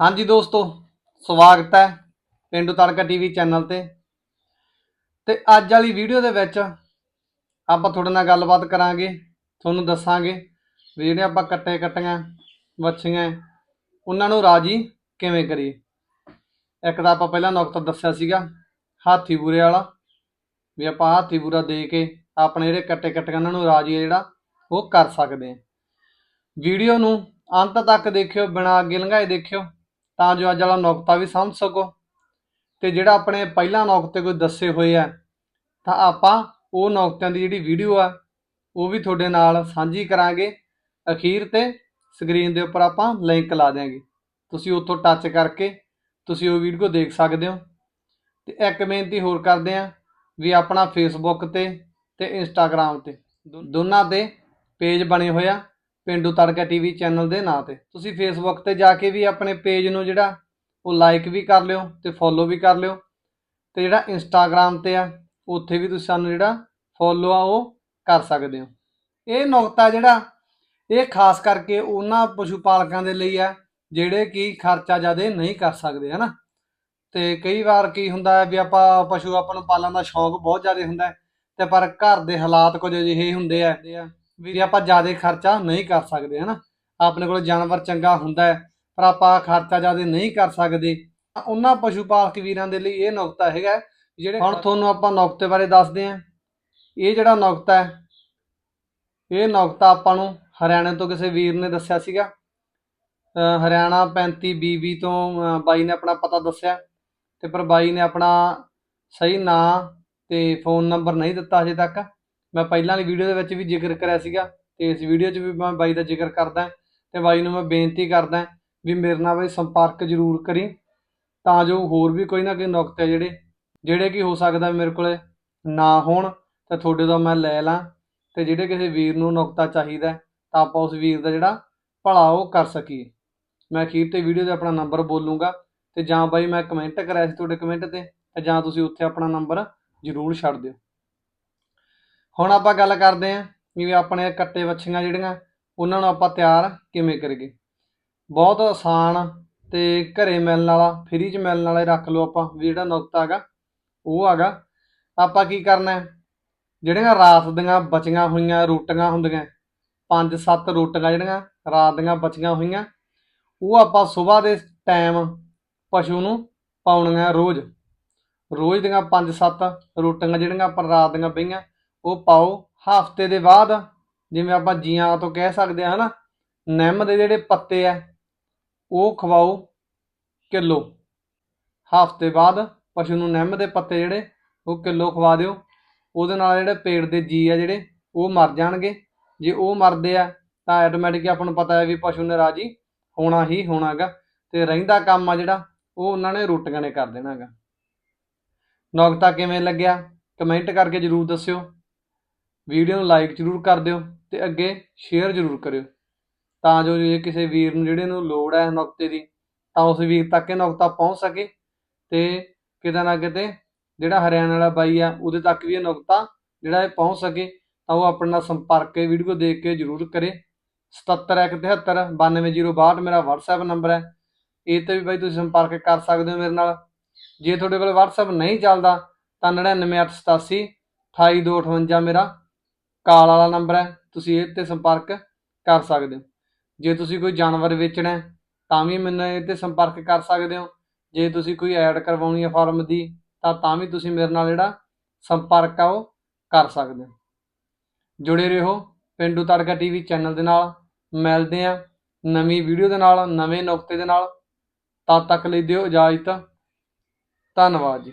ਹਾਂਜੀ ਦੋਸਤੋ, ਸਵਾਗਤ ਹੈ ਪਿੰਡੂ ਤੜਕਾ ਟੀਵੀ ਚੈਨਲ ਤੇ। ਤੇ ਅੱਜ ਵਾਲੀ ਵੀਡੀਓ ਦੇ ਵਿੱਚ ਆਪਾਂ ਤੁਹਾਡੇ ਨਾਲ ਗੱਲਬਾਤ ਕਰਾਂਗੇ, ਤੁਹਾਨੂੰ ਦੱਸਾਂਗੇ ਵੀ ਜਿਹੜੇ ਆਪਾਂ ਕੱਟੇ ਕੱਟੀਆਂ ਵੱਛੀਆਂ ਉਹਨਾਂ ਨੂੰ ਰਾਜੀ ਕਿਵੇਂ ਕਰੀਏ। ਇੱਕ ਤਾਂ ਆਪਾਂ ਪਹਿਲਾਂ ਨੁਕਤਾ ਦੱਸਿਆ ਸੀਗਾ, ਹਾਥੀ ਬੂਰੇ ਵਾਲਾ, ਵੀ ਆਪਾਂ ਹਾਥੀ ਬੂਰਾ ਦੇ ਕੇ ਆਪਣੇ ਜਿਹੜੇ ਕੱਟੇ ਕੱਟੀਆਂ ਉਹਨਾਂ ਨੂੰ ਰਾਜੀ ਆ ਜਿਹੜਾ, ਉਹ ਕਰ ਸਕਦੇ ਹਾਂ ਵੀਡੀਓ ਨੂੰ ਅੰਤ ਤੱਕ ਦੇਖਿਓ, ਬਿਨਾਂ ਅੱਗੇ ਲੰਘਾਏ ਦੇਖਿਓ। ਤਾਂ ਜੋ ਅੱਜ ਵਾਲਾ ਨੁਕਤਾ ਵੀ ਸਮਝ ਸਕੋ। ਤੇ ਜਿਹੜਾ ਆਪਣੇ ਪਹਿਲਾਂ ਨੁਕਤੇ ਕੋਈ ਦੱਸੇ ਹੋਏ ਆ, ਤਾਂ ਆਪਾਂ ਉਹ ਨੁਕਤਿਆਂ ਦੀ ਜਿਹੜੀ ਵੀਡੀਓ ਆ, ਉਹ ਵੀ ਤੁਹਾਡੇ ਨਾਲ ਸਾਂਝੀ ਕਰਾਂਗੇ। ਅਖੀਰ ਤੇ ਸਕਰੀਨ ਦੇ ਉੱਪਰ ਆਪਾਂ ਲਿੰਕ ਲਾ ਦਿਆਂਗੇ। ਤੁਸੀਂ ਉੱਥੋਂ ਟੱਚ ਕਰਕੇ ਤੁਸੀਂ ਉਹ ਵੀਡੀਓ ਦੇਖ ਸਕਦੇ ਹੋ। ਤੇ ਇੱਕ ਬੇਨਤੀ ਹੋਰ ਕਰਦੇ ਆ ਵੀ ਆਪਣਾ ਫੇਸਬੁੱਕ ਤੇ ਤੇ ਇੰਸਟਾਗ੍ਰam ਤੇ ਦੋ- ਦੋਨਾਂ ਤੇ ਪੇਜ ਬਣੇ ਹੋਏ ਆ। ਪਿੰਡੂ ਤੜਕਾ ਟੀਵੀ ਚੈਨਲ ਦੇ ਨਾਂ ਤੇ। ਤੁਸੀਂ ਫੇਸਬੁੱਕ ਤੇ ਜਾ ਕੇ ਵੀ ਆਪਣੇ ਪੇਜ ਨੂੰ ਜਿਹੜਾ, ਉਹ ਲਾਈਕ ਵੀ ਕਰ ਲਿਓ ਤੇ ਫੋਲੋ ਵੀ ਕਰ ਲਿਓ। ਤੇ ਜਿਹੜਾ ਇੰਸਟਾਗ੍ਰam ਤੇ ਆ, ਉੱਥੇ ਵੀ ਤੁਸੀਂ ਸਾਨੂੰ ਜਿਹੜਾ ਫੋਲੋ ਆ, ਉਹ ਕਰ ਸਕਦੇ ਹੋ। ਇਹ ਨੁਕਤਾ ਜਿਹੜਾ, ਇਹ ਖਾਸ ਕਰਕੇ ਉਹਨਾਂ ਪਸ਼ੂ ਪਾਲਕਾਂ ਦੇ ਲਈ ਆ, ਜਿਹੜੇ ਕਿ ਖਰਚਾ ਜ਼ਿਆਦਾ ਨਹੀਂ ਕਰ ਸਕਦੇ, ਹਨਾ? ਤੇ ਕਈ ਵਾਰ ਕੀ ਹੁੰਦਾ ਹੈ ਵੀ ਆਪਾਂ ਪਸ਼ੂ ਆਪਾਂ ਨੂੰ ਪਾਲਣ ਦਾ ਸ਼ੌਂਕ ਬਹੁਤ ਜ਼ਿਆਦਾ ਹੁੰਦਾ ਹੈ, ਤੇ ਪਰ ਘਰ ਦੇ ਹਾਲਾਤ ਕੁਝ ਅਜਿਹੇ ਹੁੰਦੇ ਆ ਵੀ ਆਪਾਂ ਜ਼ਿਆਦਾ ਖਰਚਾ ਨਹੀਂ ਕਰ ਸਕਦੇ, ਹਨਾ? ਆਪਣੇ ਕੋਲ ਜਾਨਵਰ ਚੰਗਾ ਹੁੰਦਾ ਹੈ, ਪਰ ਆਪਾਂ ਖਰਚਾ ਜ਼ਿਆਦਾ ਨਹੀਂ ਕਰ ਸਕਦੇ ਉਹਨਾਂ ਪਸ਼ੂ ਪਾਲਕ ਵੀਰਾਂ ਦੇ ਲਈ ਇਹ ਨੁਕਤਾ ਹੈਗਾ ਜਿਹੜੇ ਹੁਣ ਤੁਹਾਨੂੰ ਆਪਾਂ ਨੁਕਤੇ ਬਾਰੇ ਦੱਸਦੇ ਹਾਂ। ਇਹ ਜਿਹੜਾ ਨੁਕਤਾ ਹੈ, ਇਹ ਨੁਕਤਾ ਆਪਾਂ ਨੂੰ ਹਰਿਆਣੇ ਤੋਂ ਕਿਸੇ ਵੀਰ ਨੇ ਦੱਸਿਆ ਸੀਗਾ। ਅਹ ਹਰਿਆਣਾ 35 ਬੀਬੀ ਤੋਂ ਬਾਈ ਨੇ ਆਪਣਾ ਪਤਾ ਦੱਸਿਆ ਤੇ ਪਰ ਬਾਈ ਨੇ ਆਪਣਾ ਸਹੀ ਨਾਂ ਤੇ ਫੋਨ ਨੰਬਰ ਨਹੀਂ ਦਿੱਤਾ ਅਜੇ ਤੱਕ। ਮੈਂ ਪਹਿਲਾਂ ਵਾਲੀ ਵੀਡੀਓ ਦੇ ਵਿੱਚ ਵੀ ਜ਼ਿਕਰ ਕਰਿਆ ਸੀਗਾ ਤੇ ਇਸ ਵੀਡੀਓ 'ਚ ਵੀ ਮੈਂ ਬਾਈ ਦਾ ਜ਼ਿਕਰ ਕਰਦਾ ਤੇ ਬਾਈ ਨੂੰ ਮੈਂ ਬੇਨਤੀ ਕਰਦਾ ਵੀ ਮੇਰੇ ਨਾਲ ਬਈ ਸੰਪਰਕ ਜ਼ਰੂਰ ਕਰੀ ਤਾਂ ਜੋ ਹੋਰ ਵੀ ਕੋਈ ਨਾ ਕੋਈ ਨੁਕਤੇ ਜਿਹੜੇ ਜਿਹੜੇ ਕਿ ਹੋ ਸਕਦਾ ਮੇਰੇ ਕੋਲੇ ਨਾ ਹੋਣ ਤਾਂ ਤੁਹਾਡੇ ਤੋਂ ਮੈਂ ਲੈ ਲਾਂ ਤੇ ਜਿਹੜੇ ਕਿਸੇ ਵੀਰ ਨੂੰ ਨੁਕਤਾ ਚਾਹੀਦਾ ਤਾਂ ਆਪਾਂ ਉਸ ਵੀਰ ਦਾ ਜਿਹੜਾ ਭਲਾ ਉਹ ਕਰ ਸਕੀਏ। ਮੈਂ ਅਖੀਰ ਤੇ ਵੀਡੀਓ 'ਤੇ ਆਪਣਾ ਨੰਬਰ ਬੋਲੂੰਗਾ ਤੇ ਜਾਂ ਬਾਈ ਮੈਂ ਕਮੈਂਟ ਕਰਿਆ ਸੀ ਤੁਹਾਡੇ ਕਮੈਂਟ ਤੇ ਤੇ ਜਾਂ ਤੁਸੀਂ ਉੱਥੇ ਆਪਣਾ ਨੰਬਰ ਜ਼ਰੂਰ ਛੱਡ ਦਿਓ। ਹੁਣ ਆਪਾਂ ਗੱਲ ਕਰਦੇ ਆਂ ਵੀ ਆਪਣੇ ਕੱਟੇ ਵੱਛੀਆਂ ਜਿਹੜੀਆਂ, ਉਹਨਾਂ ਨੂੰ ਆਪਾਂ ਤਿਆਰ ਕਿਵੇਂ ਕਰੀਏ। ਬਹੁਤ ਆਸਾਨ ਤੇ ਘਰੇ ਮਿਲਣ ਵਾਲਾ ਫ੍ਰੀ 'ਚ ਮਿਲਣ ਵਾਲਾ ਰੱਖ ਲਓ ਆਪਾਂ, ਵੀ ਜਿਹੜਾ ਨੁਕਤਾ ਹੈਗਾ ਉਹ ਹੈਗਾ ਆਪਾਂ ਕੀ ਕਰਨਾ ਜਿਹੜੀਆਂ ਰਾਤ ਦੀਆਂ ਬਚੀਆਂ ਹੋਈਆਂ ਰੋਟੀਆਂ ਹੁੰਦੀਆਂ, ਪੰਜ ਸੱਤ ਰੋਟੀਆਂ ਜਿਹੜੀਆਂ ਰਾਤ ਦੀਆਂ ਬਚੀਆਂ ਹੋਈਆਂ, ਉਹ ਆਪਾਂ ਸਵੇਰ ਦੇ ਟਾਈਮ ਪਸ਼ੂ ਨੂੰ ਪਾਉਣੀਆਂ ਰੋਜ਼। ਰੋਜ਼ ਦੀਆਂ ਪੰਜ ਸੱਤ ਰੋਟੀਆਂ ਜਿਹੜੀਆਂ ਆਪਾਂ ਰਾਤ ਦੀਆਂ ਪਈਆਂ ਉਹ ਪਾਓ, ਹਫ਼ਤੇ ਦੇ ਬਾਅਦ, ਜਿਵੇਂ ਆਪਾਂ ਜੀਆਂ ਤੋਂ ਕਹਿ ਸਕਦੇ ਹਾਂ ਹਨਾ, ਨਿੰਮ ਦੇ ਜਿਹੜੇ ਪੱਤੇ ਆ, ਉਹ ਖਵਾਓ ਕਿਲੋ। ਹਫ਼ਤੇ ਬਾਅਦ ਪਸ਼ੂ ਨੂੰ ਨਿੰਮ ਦੇ ਪੱਤੇ ਜਿਹੜੇ, ਉਹ ਕਿਲੋ ਖਵਾ ਦਿਓ। ਉਹਦੇ ਨਾਲ ਜਿਹੜੇ ਪੇਟ ਦੇ ਜੀ ਆ ਜਿਹੜੇ, ਉਹ ਮਰ ਜਾਣਗੇ। ਜੇ ਉਹ ਮਰਦੇ ਆ, ਤਾਂ ਆਟੋਮੈਟਿਕ ਆਪਾਂ ਨੂੰ ਪਤਾ ਹੈ ਵੀ ਪਸ਼ੂ ਨੇ ਰਾਜੀ ਹੋਣਾ ਹੀ ਹੋਣਾਗਾ ਤੇ ਰਹਿੰਦਾ ਕੰਮ ਆ ਜਿਹੜਾ, ਉਹ ਉਹਨਾਂ ਨੇ ਰੋਟੀਆਂ ਨੇ ਕਰ ਦੇਣਾਗਾ ਨੌਕਤਾ ਕਿਵੇਂ ਲੱਗਿਆ? ਕਮੈਂਟ ਕਰਕੇ ਜਰੂਰ ਦੱਸਿਓ। ਵੀਡੀਓ ਨੂੰ ਲਾਈਕ ਜਰੂਰ ਕਰ ਦਿਓ ਅਤੇ ਅੱਗੇ ਸ਼ੇਅਰ ਜਰੂਰ ਕਰਿਓ। ਤਾਂ ਜੋ ਜੇ ਕਿਸੇ ਵੀਰ ਨੂੰ ਜਿਹੜੇ ਨੂੰ ਲੋੜ ਹੈ ਨੁਕਤੇ ਦੀ, ਤਾਂ ਉਸ ਵੀਰ ਤੱਕ ਇਹ ਨੁਕਤਾ ਪਹੁੰਚ ਸਕੇ ਅਤੇ ਕਿਤੇ ਨਾ ਕਿਤੇ ਜਿਹੜਾ ਹਰਿਆਣਾ ਵਾਲਾ ਬਾਈ ਆ, ਉਹਦੇ ਤੱਕ ਵੀ ਇਹ ਨੁਕਤਾ ਜਿਹੜਾ ਇਹ ਪਹੁੰਚ ਸਕੇ, ਤਾਂ ਉਹ ਆਪਣੇ ਨਾਲ ਸੰਪਰਕ ਕੇ ਵੀਡੀਓ ਦੇਖ ਕੇ ਜਰੂਰ ਕਰੇ। 7717 92062 ਮੇਰਾ WhatsApp ਨੰਬਰ ਹੈ। ਇਹ ਤੇ ਵੀ ਬਾਈ ਤੁਸੀਂ ਸੰਪਰਕ ਕਰ ਸਕਦੇ ਹੋ ਮੇਰੇ ਨਾਲ। ਜੇ ਤੁਹਾਡੇ ਕੋਲ WhatsApp ਨਹੀਂ ਚੱਲਦਾ, ਤਾਂ 99887 28258 ਮੇਰਾ ਕਾਲ ਵਾਲਾ ਨੰਬਰ ਹੈ, ਤੁਸੀਂ ਇਹ ਤੇ ਸੰਪਰਕ ਕਰ ਸਕਦੇ ਹੋ। ਜੇ ਤੁਸੀਂ ਕੋਈ ਜਾਨਵਰ ਵੇਚਣਾ ਹੈ, ਤਾਂ ਵੀ ਮੈਨੂੰ ਇਹ ਤੇ ਸੰਪਰਕ ਕਰ ਸਕਦੇ ਹੋ। ਜੇ ਤੁਸੀਂ ਕੋਈ ਐਡ ਕਰਵਾਉਣੀ ਹੈ ਫਾਰਮ ਦੀ, ਤਾਂ ਤਾਂ ਵੀ ਤੁਸੀਂ ਮੇਰੇ ਨਾਲ ਜਿਹੜਾ ਸੰਪਰਕ ਆ ਉਹ ਕਰ ਸਕਦੇ ਹੋ। ਜੁੜੇ ਰਹੋ ਪਿੰਡੂ ਤੜਕਾ ਟੀਵੀ ਚੈਨਲ ਦੇ ਨਾਲ। ਮਿਲਦੇ ਆ ਨਵੀਂ ਵੀਡੀਓ ਦੇ ਨਾਲ, ਨਵੇਂ ਨੁਕਤੇ ਦੇ ਨਾਲ। ਤਦ ਤੱਕ ਲਈ ਦਿਓ ਇਜਾਜ਼ਤ। ਧੰਨਵਾਦ ਜੀ।